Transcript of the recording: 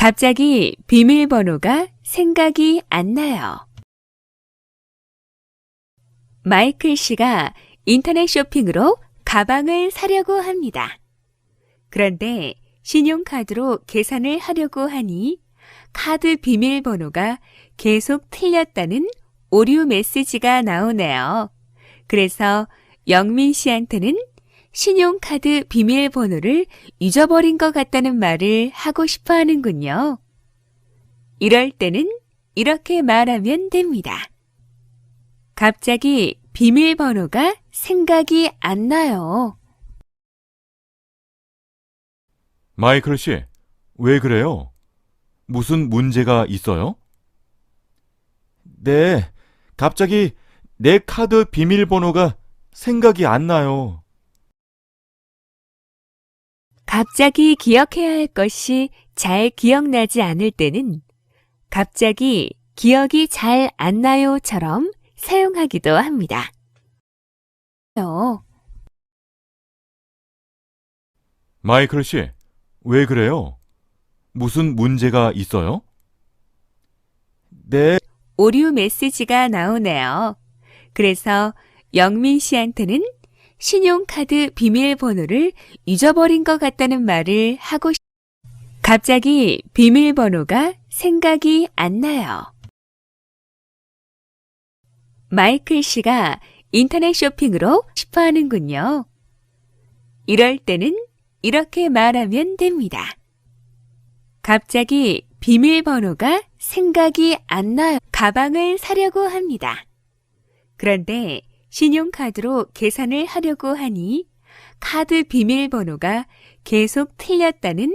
갑자기 비밀번호가 생각이 안 나요. 마이클 씨가 인터넷 쇼핑으로 가방을 사려고 합니다. 그런데 신용카드로 계산을 하려고 하니 카드 비밀번호가 계속 틀렸다는 오류 메시지가 나오네요. 그래서 영민 씨한테는 신용카드 비밀번호를 잊어버린 것 같다는 말을 하고 싶어 하는군요. 이럴 때는 이렇게 말하면 됩니다. 갑자기 비밀번호가 생각이 안 나요. 마이클 씨, 왜 그래요? 무슨 문제가 있어요? 네, 갑자기 내 카드 비밀번호가 생각이 안 나요. 갑자기 기억해야 할 것이 잘 기억나지 않을 때는 갑자기 기억이 잘 안 나요처럼 사용하기도 합니다. 어, 마이클 씨, 왜 그래요? 무슨 문제가 있어요? 네, 오류 메시지가 나오네요. 그래서 영민 씨한테는 신용카드 비밀번호를 잊어버린 것 같다는 말을 하고 싶... 갑자기 비밀번호가 생각이 안 나요. 마이클 씨가 인터넷 쇼핑으로 싶어 하는군요. 이럴 때는 이렇게 말하면 됩니다. 갑자기 비밀번호가 생각이 안 나요. 가방을 사려고 합니다. 그런데 신용카드로 계산을 하려고 하니 카드 비밀번호가 계속 틀렸다는